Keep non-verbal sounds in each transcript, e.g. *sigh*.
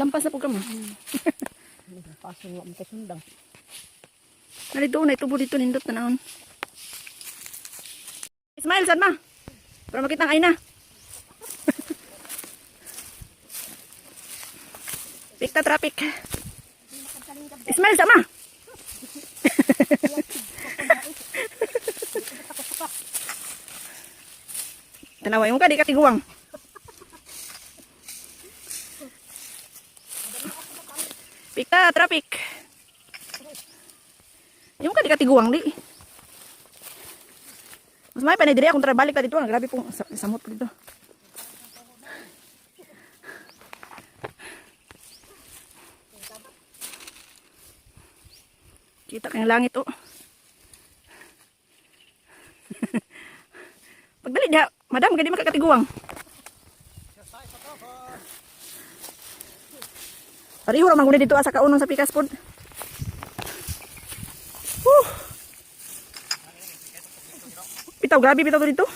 Nalampas na programa. Paso *laughs* nga mo sundang. Nari doon na itubo dito nindot na naon. Ismail, saan ma? Para makita ang na. *laughs* Pikta traffic. Ismail, sama. *laughs* Tanawa yung ka, di ka tiguang. Pikta traffic. Yung ka di ka tiguang di. Mas may panay diri akong tara balik ta dito. Grabe pong sa- samot dito. Kita kayong langit oh. *laughs* Pagdali diha, madam, kadi makakatiguang. Pariho ra man gud dito asa kaunong sa pikas pod. Whew. Bitaw, grabe bitaw to dito.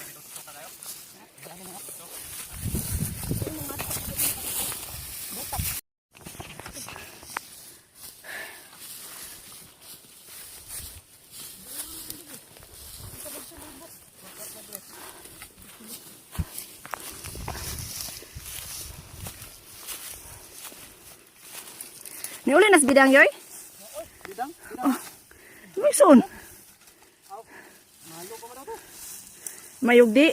Ni uli nas bidang yoy? Bidang? Oh. May son. Mayog di.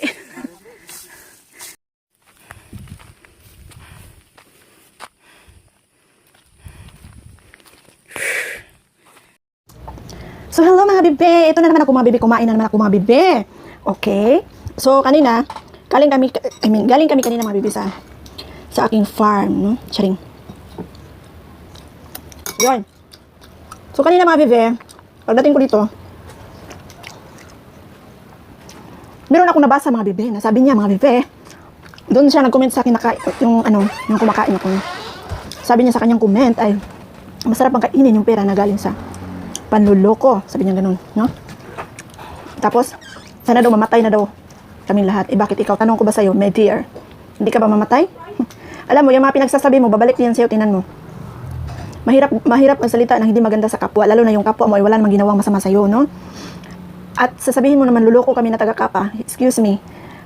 So hello mga bibe, ito na naman ako mga bibe, kumain na naman ako mga bibe. Okay? So kanina, galing kami, I mean, galing kami kanina mga bibe sa sa aking farm, no? Charing. Yun. So kanina mga bibe, pagdating ko dito, meron akong nabasa mga bibe, na sabi niya mga bibe, doon siya nag-comment sa akin naka, yung ano, yung kumakain ako. Sabi niya sa kanyang comment ay, masarap ang kainin yung pera na galing sa panluloko. Sabi niya ganun, no? Tapos, sana daw mamatay na daw kaming lahat. Eh bakit ikaw? Tanong ko ba sa'yo, my dear? Hindi ka ba mamatay? *laughs* Alam mo, yung mga pinagsasabi mo, babalik din sa'yo, tinan mo. Mahirap, mahirap ang salita ng hindi maganda sa kapwa, lalo na yung kapwa mo ay wala namang ginawang masama sa'yo, no? At sasabihin mo naman, luloko kami na taga-kapa. Excuse me.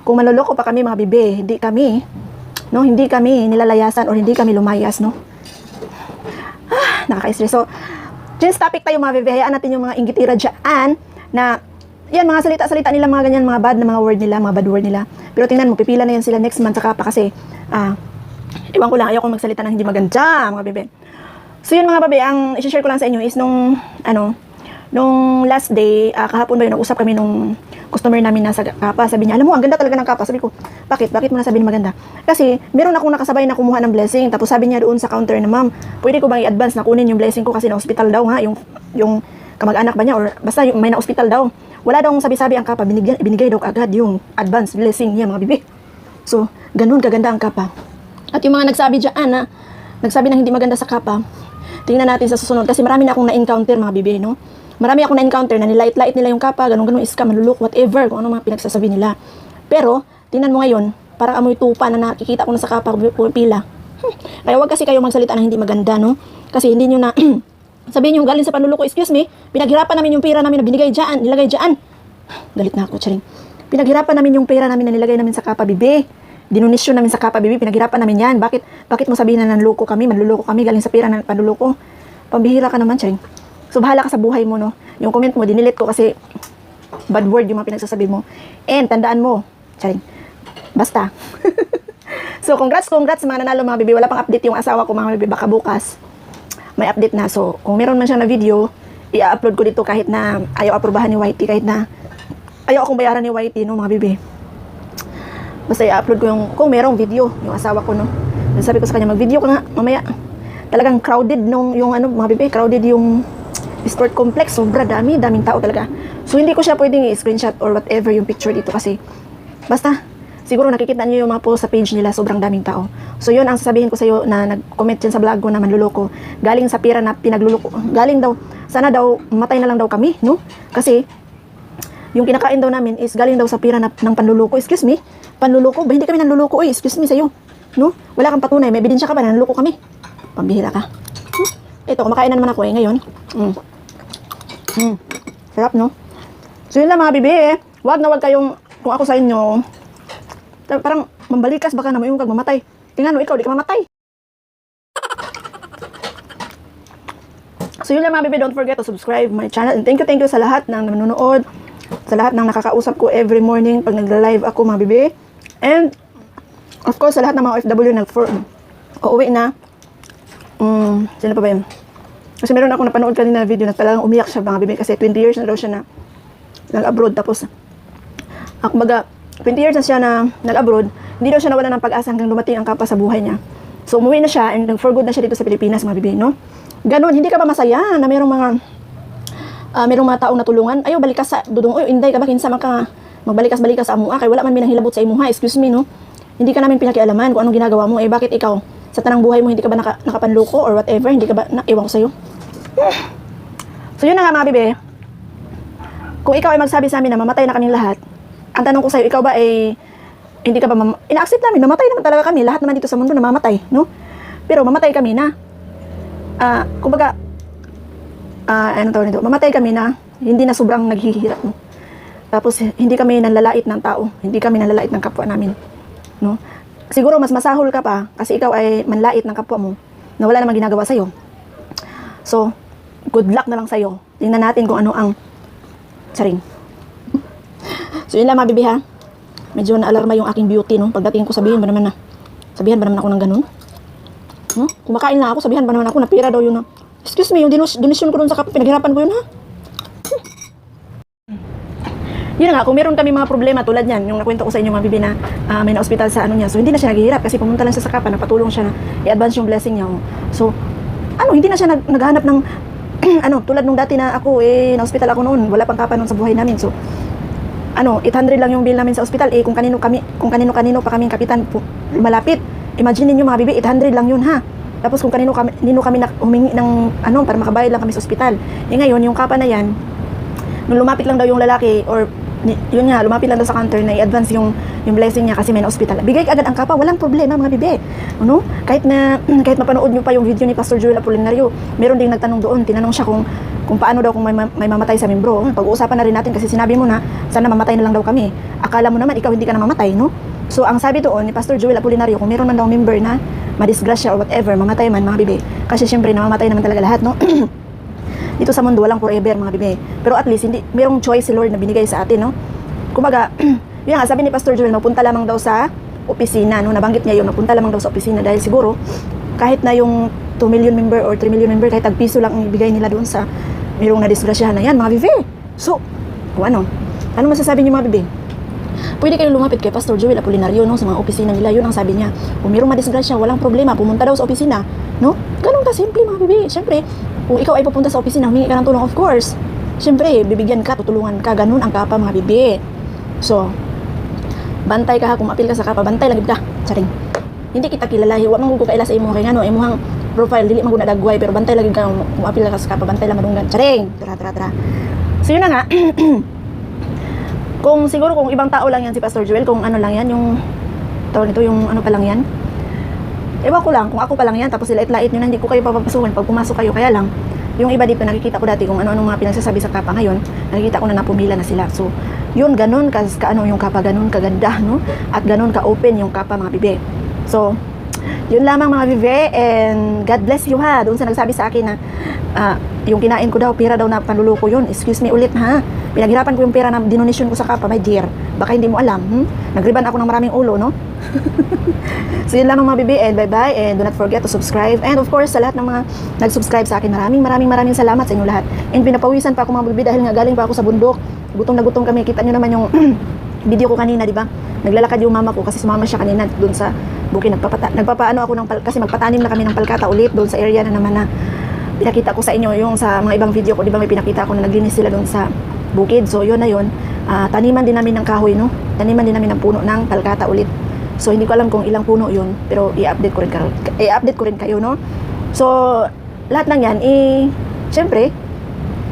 Kung manluloko pa kami, mga bibe, hindi kami, no? Hindi kami nilalayasan or hindi kami lumayas, no? Ah, nakaka-stress. So, Just topic tayo mga bebe, hayaan natin yung mga inggitira dyan na yan mga salita-salita nila mga ganyan mga bad na mga word nila, mga bad word nila. Pero tingnan mo, pipila na yan sila next month sa kapa kasi ah, iwan ko lang, ayaw kong magsalita ng hindi maganda mga bebe. So yun mga babe, ang i-share ko lang sa inyo is nung ano, nung last day, ah, kahapon ba yun, nag-usap kami nung customer namin na sa kapa. Sabi niya, alam mo, ang ganda talaga ng kapa. Sabi ko, bakit? Bakit mo nasabihin maganda? Kasi, meron akong nakasabay na kumuha ng blessing. Tapos sabi niya doon sa counter na, ma'am, pwede ko bang i-advance na kunin yung blessing ko kasi na-hospital daw ha, yung, yung kamag-anak ba niya or basta yung may na-hospital daw. Wala daw sabi-sabi ang kapa, binigyan, binigay daw agad yung advance blessing niya mga bibi. So, ganun kaganda ang kapa. At yung mga nagsabi dyan na, nagsabi na hindi maganda sa kapa, tingnan natin sa susunod kasi marami na akong na-encounter mga bibi, no? Marami akong na-encounter na nilait-lait nila yung kapa, ganun-ganun, scam, manlulok, whatever, kung ano mga pinagsasabi nila. Pero, tingnan mo ngayon, parang amoy tupa na nakikita ko na sa kapa pumipila. Hmm. Kaya wag kasi kayo magsalita ng hindi maganda, no? Kasi hindi nyo na, *clears throat* sabihin nyo galing sa panluloko, excuse me, pinaghirapan namin yung pera namin na binigay dyan, nilagay dyan. Galit na ako, charing. Pinaghirapan namin yung pera namin na nilagay namin sa kapa, bibi. Dinunisyon namin sa kapa, bibi. Pinaghirapan namin yan. Bakit, bakit mo sabihin na nanloko kami, manluloko kami, galing sa pera ng panluloko? Pambihira ka naman, charing. So, bahala ka sa buhay mo, no? Yung comment mo, dinilit ko kasi bad word yung mga pinagsasabi mo. And, tandaan mo, charing, basta. *laughs* so, congrats, congrats mga nanalo mga bibi. Wala pang update yung asawa ko mga bibi. Baka bukas, may update na. So, kung meron man siya na video, i-upload ko dito kahit na ayaw aprobahan ni Whitey, kahit na ayaw akong bayaran ni Whitey, no, mga bibi. Basta i-upload ko yung, kung merong video, yung asawa ko, no. Sabi ko sa kanya, mag-video ka nga, mamaya. Talagang crowded nung, yung ano, mga bibi, crowded yung sport complex. Sobra dami, daming tao talaga. So, hindi ko siya pwedeng i-screenshot or whatever yung picture dito kasi, basta, siguro nakikita niyo yung mga post sa page nila, sobrang daming tao. So, yun ang sasabihin ko sa iyo na nag-comment dyan sa vlog ko na manluloko. Galing sa pira na pinagluloko. Galing daw, sana daw, matay na lang daw kami, no? Kasi, yung kinakain daw namin is galing daw sa pira na, ng panluloko. Excuse me? Panluloko? Ba hindi kami nanluloko? Oy, excuse me sa'yo. No? Wala kang patunay. May ebidensya ka ba na nanluloko kami? Pambihira ka. Hmm. Ito, kumakain na naman ako eh ngayon. Mm. Mm. Sarap, no? So yun lang mga bibi eh. Wag na wag kayong, kung ako sa inyo, parang mambalikas baka na yung kag mamatay. Tingnan mo, ikaw, di ka mamatay. So yun lang mga bibi, don't forget to subscribe my channel. And thank you, thank you sa lahat ng nanonood, sa lahat ng nakakausap ko every morning pag nagla-live ako mga bibi. And, of course, sa lahat ng mga OFW nag for uuwi na. Mm, sino pa ba yun? Kasi meron ako napanood kanina na video na talagang umiyak siya mga bibi kasi 20 years na daw siya na nag-abroad. Tapos ako baga 20 years na siya na nag-abroad hindi daw siya nawala ng pag-asa hanggang dumating ang kapa sa buhay niya. So umuwi na siya and for good na siya dito sa Pilipinas mga bibi no? Ganon hindi ka ba masaya na merong mga ah, merong mga taong natulungan? Ayo balikas sa dudong oy inday ka ba? Kinsa man ka magbalikas-balikas sa amuha kay wala man minahilabot sa imuha excuse me no hindi ka namin pinakialaman kung anong ginagawa mo eh bakit ikaw sa tanang buhay mo hindi ka ba naka, nakapanluko or whatever hindi ka ba na, ewan ko sa'yo *sighs* so yun na nga mga bibi kung ikaw ay magsabi sa amin na mamatay na kaming lahat, ang tanong ko sa'yo, ikaw ba ay hindi ka ba mam- ina-accept namin, mamatay naman talaga kami, lahat naman dito sa mundo na mamatay, no? Pero mamatay kami na. Ah, kumbaga, ah, ano tawag nito, mamatay kami na, hindi na sobrang naghihirap, no? Tapos, hindi kami nanlalait ng tao, hindi kami nanlalait ng kapwa namin, no? Siguro, mas masahol ka pa, kasi ikaw ay manlait ng kapwa mo, na wala namang ginagawa sa'yo. So, good luck na lang sa'yo. Tingnan natin kung ano ang Saring. So yun lang mga bibi ha. Medyo naalarma yung aking beauty no. Pagdating ko sabihin ba naman na. Sabihan ba naman ako ng ganun? No? Kumakain na ako, sabihan ba naman ako na pira daw yun na. Excuse me, yung dinos- donation ko dun sa kape, pinaghirapan ko yun ha. Yun nga, kung meron kami mga problema tulad yan, yung nakwento ko sa inyo mga bibi na ah, may na-hospital sa ano niya. So hindi na siya naghihirap kasi pumunta lang siya sa kapa, napatulong siya na i-advance yung blessing niya. oh. So, ano, hindi na siya nag- naghahanap ng *clears throat* ano, tulad nung dati na ako, eh, na-hospital ako noon, wala pang kapa noon sa buhay namin. So, ano, 800 lang yung bill namin sa ospital. Eh, kung kanino kami, kung kanino-kanino pa kaming kapitan pu- malapit. Imagine niyo mga bibi, 800 lang yun ha. Tapos kung kanino kami, nino kami na, humingi ng ano, para makabayad lang kami sa ospital. Eh ngayon, yung kapa na yan, nung lumapit lang daw yung lalaki, or yun nga, lumapit lang daw sa counter na i-advance yung, yung blessing niya kasi may na-hospital. Bigay agad ang kapa, walang problema mga bibi. Ano? Kahit na, *clears throat* kahit mapanood nyo pa yung video ni Pastor Joel Apolinario, meron ding nagtanong doon, tinanong siya kung kung paano daw kung may, ma- may mamatay sa membro. Hmm, Pag-uusapan na rin natin kasi sinabi mo na sana mamatay na lang daw kami. Akala mo naman ikaw hindi ka na mamatay, no? So ang sabi doon ni Pastor Joel Apolinario, kung meron man daw member na madisgrasya or whatever, mamatay man mga bibi. Kasi syempre namamatay naman talaga lahat, no? *clears throat* dito sa mundo walang forever mga bibi. Pero at least hindi merong choice si Lord na binigay sa atin, no? Kumbaga, *clears throat* yun nga sabi ni Pastor Joel, napunta lamang daw sa opisina, no? Nabanggit niya yun, napunta lamang daw sa opisina dahil siguro kahit na yung 2 million member or 3 million member, kahit tag piso lang ang ibigay nila doon sa merong nadisgrasyahan na yan, mga bibi. So, o ano? Ano masasabi niyo mga bibi? Pwede kayong lumapit kay Pastor Joel Apolinario no, sa mga opisina nila. Yun ang sabi niya. Kung mayroong madisgrasya, walang problema. Pumunta daw sa opisina. No? Ganun ka simple mga bibi. Siyempre, kung ikaw ay pupunta sa opisina, humingi ka ng tulong, of course. Siyempre, bibigyan ka, tutulungan ka. Ganun ang kapa mga bibi. So, bantay ka ha. Kung ka sa kapa, bantay lagid ka. Saring. Hindi kita kilala. Huwag mong kaila sa imo. Kaya nga no, imuhang profile, dili maguna dagway. Pero bantay lagid ka. Kung apil ka sa kapa, bantay lang madunggan. Saring. Tara, tara, tara. So, yun na nga. *clears throat* kung siguro kung ibang tao lang yan si Pastor Joel, kung ano lang yan, yung tawag nito, yung ano pa lang yan. Ewan ko lang, kung ako pa lang yan, tapos ilait-lait nyo na, hindi ko kayo papapasukin pag pumasok kayo. Kaya lang, yung iba dito, nakikita ko dati kung ano-ano mga pinagsasabi sa kapa ngayon, nakikita ko na napumila na sila. So, yun, ganun, ka, ka ano, yung kapa, ganun, kaganda, no? At ganun, ka-open yung kapa, mga bibe. So, yun lamang mga bibe, and God bless you ha. Doon sa nagsabi sa akin na, ah, yung kinain ko daw, pira daw na panluloko yun. Excuse me ulit ha. Pinaghirapan ko yung pera na dinonisyon ko sa kapa, my dear. Baka hindi mo alam. Hmm? Nagriban ako ng maraming ulo, no? *laughs* so yun lamang mga and bye-bye. And do not forget to subscribe. And of course, sa lahat ng mga nag-subscribe sa akin, maraming maraming maraming salamat sa inyo lahat. And pinapawisan pa ako mga bibi dahil nga galing pa ako sa bundok. Gutom na gutom kami. Kita nyo naman yung *clears throat* video ko kanina, di ba? Naglalakad yung mama ko kasi sumama siya kanina doon sa bukid. Nagpapata nagpapaano ako ng pal- kasi magpatanim na kami ng palkata ulit doon sa area na naman na pinakita ko sa inyo yung sa mga ibang video ko, di ba may pinakita ko na naglinis sila doon sa bukid. So yun na yun. Ah, taniman din namin ng kahoy, no? Taniman din namin ng puno ng palkata ulit. So hindi ko alam kung ilang puno yun, pero i-update ko rin kayo, i-update ko rin kayo, no? So lahat ng yan, eh, syempre,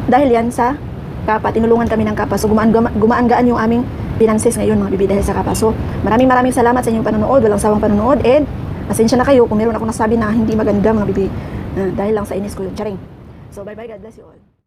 dahil yan sa kapa, tinulungan kami ng kapa. So gumaan, guma- gumaan-gaan yung aming finances ngayon mga bibi dahil sa kapa. So maraming maraming salamat sa inyong panonood, walang sawang panonood, and Pasensya na kayo kung meron ako nasabi na hindi maganda mga bibi. Ah, dahil lang sa inis ko yun. Charing. So, bye-bye. God bless you all.